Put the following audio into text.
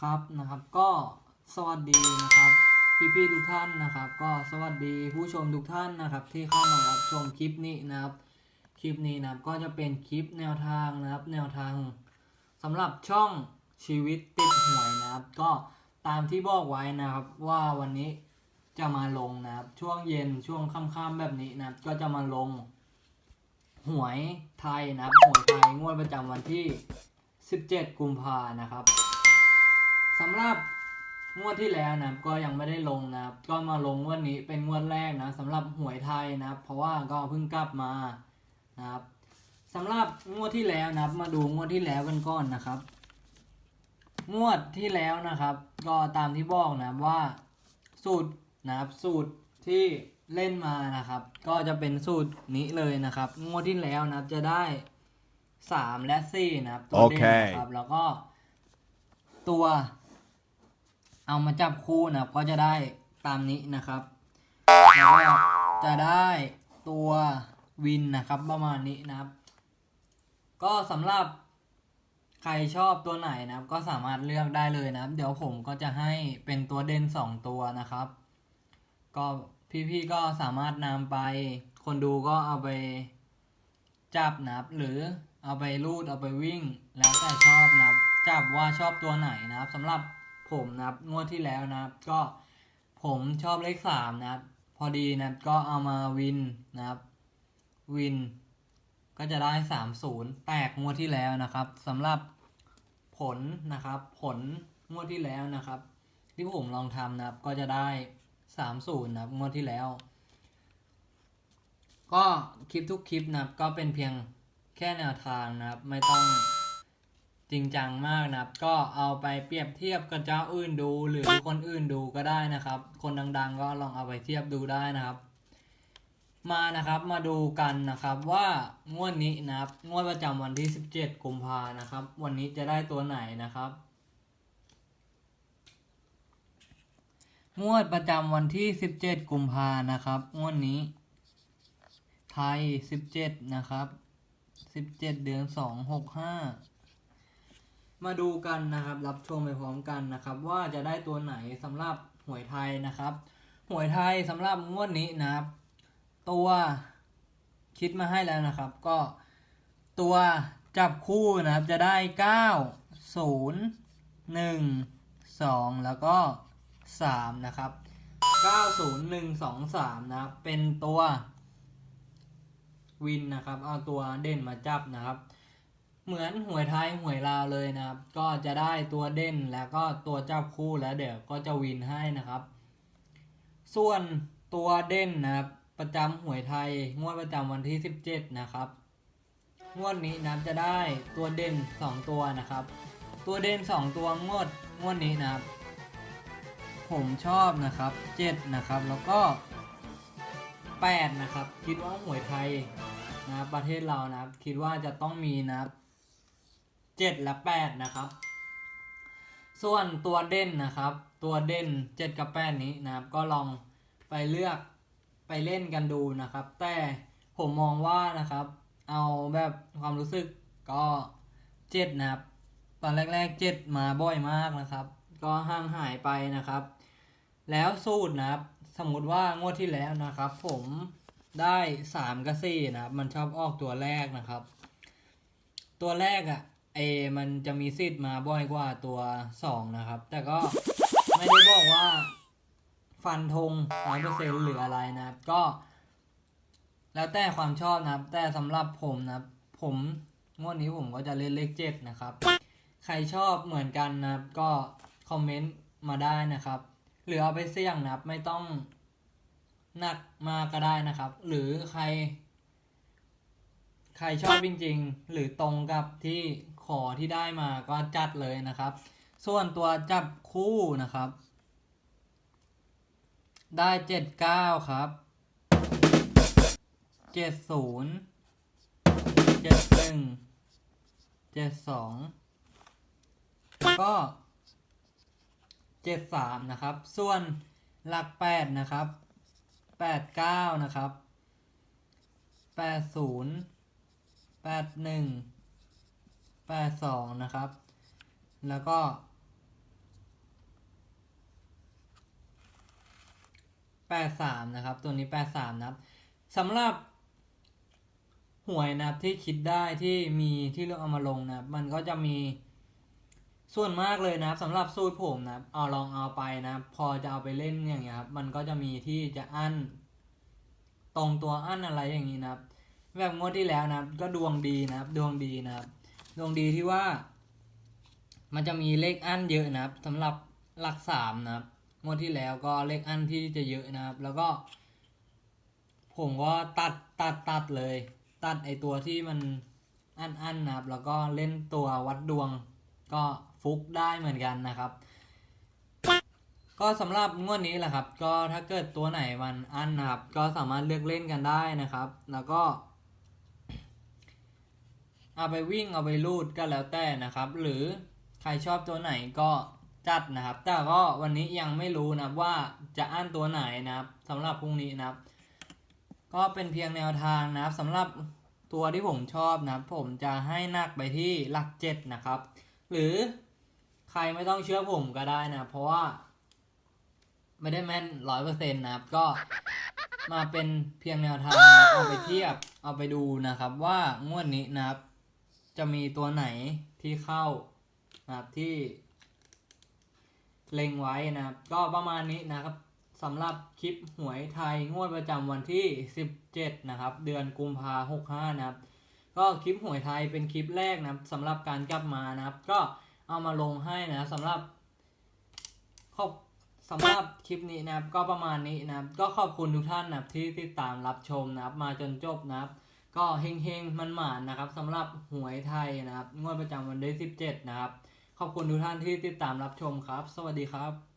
ครับนะครับก็สวัสดีนะครับพี่ๆทุกท่านนะครับ ก็สวัสดีผู้ชมทุกท่านนะครับ ที่เข้ามารับชมคลิปนี้นะครับ คลิปนี้นะครับก็จะเป็นคลิปแนวทางนะครับ แนวทางสำหรับช่องชีวิตติดหวยนะครับ ก็ตามที่บอกไว้นะครับว่าวันนี้จะมาลงนะครับ ช่วงเย็นช่วงค่ำๆแบบนี้นะครับ ก็จะมาลงหวยไทยนะครับหวยไทยงวดประจำวันที่ 17 กุมภานะครับ สำหรับงวดที่แล้วนะครับก็ยังไม่ได้ลงนะครับ ก็มาลงงวดนี้เป็นงวดแรกนะสำหรับหวยไทยนะครับ เพราะว่าก็เพิ่งกลับมานะครับสำหรับงวดที่แล้วนะครับ มาดูงวดที่แล้วกันก่อนนะครับ งวดที่แล้วนะครับ ก็ตามที่บอกนะว่าสูตรนะครับสูตรที่เล่นมานะครับ ก็จะเป็นสูตรนี้เลยนะครับ งวดที่แล้วนะครับจะได้สามและสี่นะครับตัวเด่นนะครับแล้วก็ตัว เอามาจับคู่นะครับก็จะได้ตามนี้นะครับแล้วก็จะได้ตัววินนะครับประมาณนี้นะครับ ก็สำหรับใครชอบตัวไหนนะครับ ก็สามารถเลือกได้เลยนะครับ เดี๋ยวผมก็จะให้เป็นตัวเด่นสองตัวนะครับ ก็พี่ๆก็สามารถนำไป คนดูก็เอาไปจับนะครับ หรือเอาไปรูดเอาไปวิ่ง แล้วแต่ชอบนะครับ จับว่าชอบตัวไหนนะครับสำหรับ ผมนะครับงวดที่แล้วนะครับ ก็ผมชอบเลขสามนะครับ พอดีนะครับก็เอามาวินนะครับ วิน ก็จะได้สามศูนย์แตกงวดที่แล้วนะครับสำหรับผลนะครับ ผลงวดที่แล้วนะครับ ที่ผมลองทำนะครับ ก็จะได้สามศูนย์นะครับงวดที่แล้ว ก็คลิปทุกคลิปนะครับ ก็เป็นเพียงแค่แนวทางนะครับ ไม่ต้อง จริงจังมากนะครับ ก็เอาไปเปรียบเทียบกับเจ้าอื่นดูหรือคนอื่นดูก็ได้นะครับ คนดังๆ ก็ลองเอาไปเทียบดูได้นะครับ มานะครับมาดูกันนะครับว่างวดนี้นะครับงวดประจำวันที่ 17กุมภานะครับ วันนี้จะได้ตัวไหนนะครับงวดประจำวันที่ 17 กุมภานะครับ งวดนี้ ไทย 17 นะครับ 17 เดือน 2 6 5 มาดูกันนะครับ รับชมไปพร้อมกันนะครับ ว่าจะได้ตัวไหนสำหรับหวยไทยนะครับหวยไทยสำหรับงวดนี้นะครับ ตัวคิดมาให้แล้วนะครับ ก็ตัวจับคู่นะครับจะได้เก้าศูนย์หนึ่งสองแล้วก็สามนะครับเก้าศูนย์หนึ่งสองสามนะครับเป็นตัววินนะครับ เอาตัวเด่นมาจับนะครับ เหมือนหวยไทยหวยลาวเลยนะครับ ก็จะได้ตัวเด่นแล้วก็ตัวเจับคู่แล้วเดี๋ยวก็จะวินให้นะครับ ส่วนตัวเด่นนะครับ ประจำหวยไทยงวดประจำวันที่ 17 นะครับงวดนี้นับจะได้ตัวเด่น 2 ตัวนะครับ ตัวเด่น 2 ตัวงวดงวดนี้นะครับ ผมชอบนะครับ 7 นะครับ แล้วก็ 8 นะครับ คิดว่าหวยไทยนะครับประเทศเรานะครับ คิดว่าจะต้องมีนะครับ 7 และ 8 นะครับ ส่วนตัวเด่นนะครับ ตัวเด่น 7 กับ 8 นี้นะครับ ก็ลองไปเลือกไปเล่นกันดูนะครับ แต่ผมมองว่านะครับ เอาแบบความรู้สึกก็เจ็ดนะครับ ตอนแรกๆเจ็ดมาบ่อยมากนะครับ ก็ห่างหายไปนะครับ แล้วสูตรนะครับสมมติว่างวดที่แล้วนะครับ ผมได้สามกับสี่นะครับ มันชอบออกตัวแรกนะครับ ตัวแรกอะ่ะ อมันจะมีสิทธิ์มาบ่อยกว่าตัวสองนะครับ แต่ก็ไม่ได้บอกว่า ฟันธงร้อยเปอร์เซ็นหรืออะไรนะครับ ก็ แล้วแต่ความชอบนะครับ แต่สำหรับผมนะครับ ผมงวดนี้ผมก็จะเล่นเลขเจ็ดนะครับ ใครชอบเหมือนกันนะครับ ก็คอมเมนต์มาได้นะครับ หรือเอาไปเสี่ยงนะครับ ไม่ต้องหนักมากก็ได้นะครับ หรือใคร ใครชอบจริงๆ หรือตรงกับที่ขอที่ได้มาก็จัดเลยนะครับ ส่วนตัวจับคู่นะครับ ได้เจ็ดเก้าครับเจ็ดศูนย์เจ็ดหนึ่งเจ็ดสองแล้วก็เจ็ดสามนะครับ ส่วนหลักแปดนะครับแปดเก้านะครับแปดศูนย์ แปดหนึ่งแปดสองนะครับ แล้วก็แปดสามนะครับ ตัวนี้แปดสามนะครับสำหรับหวยนะครับที่คิดได้ที่มีที่เลือกเอามาลงนะมันก็จะมีส่วนมากเลยนะครับสำหรับสูตรผมนะเอาลองเอาไปนะพอจะเอาไปเล่นอย่างเงี้ยครับ มันก็จะมีที่จะอั้น ตรงตัวอั้นอะไรอย่างงี้นะครับ แบบงวดที่แล้วนะครับ ก็ดวงดีนะครับ ดวงดีนะครับ ดวงดีที่ว่า มันจะมีเลขอั้นเยอะนะครับสำหรับหลักสามนะครับงวดที่แล้วก็เลขอั้นที่จะเยอะนะครับ แล้วก็ ผมก็ตัดตัดตัดเลย ตัดไอตัวที่มันอั้นอั้นนะครับ แล้วก็เล่นตัววัดดวง ก็ฟุกได้เหมือนกันนะครับก็สำหรับงวดนี้แหละครับ ก็ถ้าเกิดตัวไหนมันอั้นนะครับ ก็สามารถเลือกเล่นกันได้นะครับ แล้วก็ เอาไปวิ่งเอาไปรูดก็แล้วแต่นะครับ หรือใครชอบตัวไหนก็จัดนะครับ แต่ก็วันนี้ยังไม่รู้นะว่าจะอั้นตัวไหนนะครับสำหรับพรุ่งนี้นะครับ ก็เป็นเพียงแนวทางนะครับสำหรับตัวที่ผมชอบนะครับ ผมจะให้นักไปที่หลักเจ็ดนะครับ หรือใครไม่ต้องเชื่อผมก็ได้นะ เพราะว่า ไม่ได้แม่นร้อยเปอร์เซ็นต์นะครับ ก็มาเป็นเพียงแนวทางนะเอาไปเทียบเอาไปดูนะครับ ว่างวดนี้นะครับ จะมีตัวไหนที่เข้านะครับที่เล็งไว้นะครับ ก็ประมาณนี้นะครับสำหรับคลิปหวยไทยงวดประจำวันที่ 17 นะครับ เดือนกุมภาหกห้านะครับ ก็คลิปหวยไทยเป็นคลิปแรกนะครับสำหรับการกลับมานะครับ ก็เอามาลงให้นะสำหรับขอบสำหรับคลิปนี้นะครับ ก็ประมาณนี้นะครับ ก็ขอบคุณทุกท่านนะครับที่ติดตามรับชมนะครับ มาจนจบนะครับ ก็เฮงเฮงมันหมานนะครับสำหรับหวยไทยนะครับ งวดประจำวันที่17 นะครับ ขอบคุณทุกท่านที่ติดตามรับชมครับ สวัสดีครับ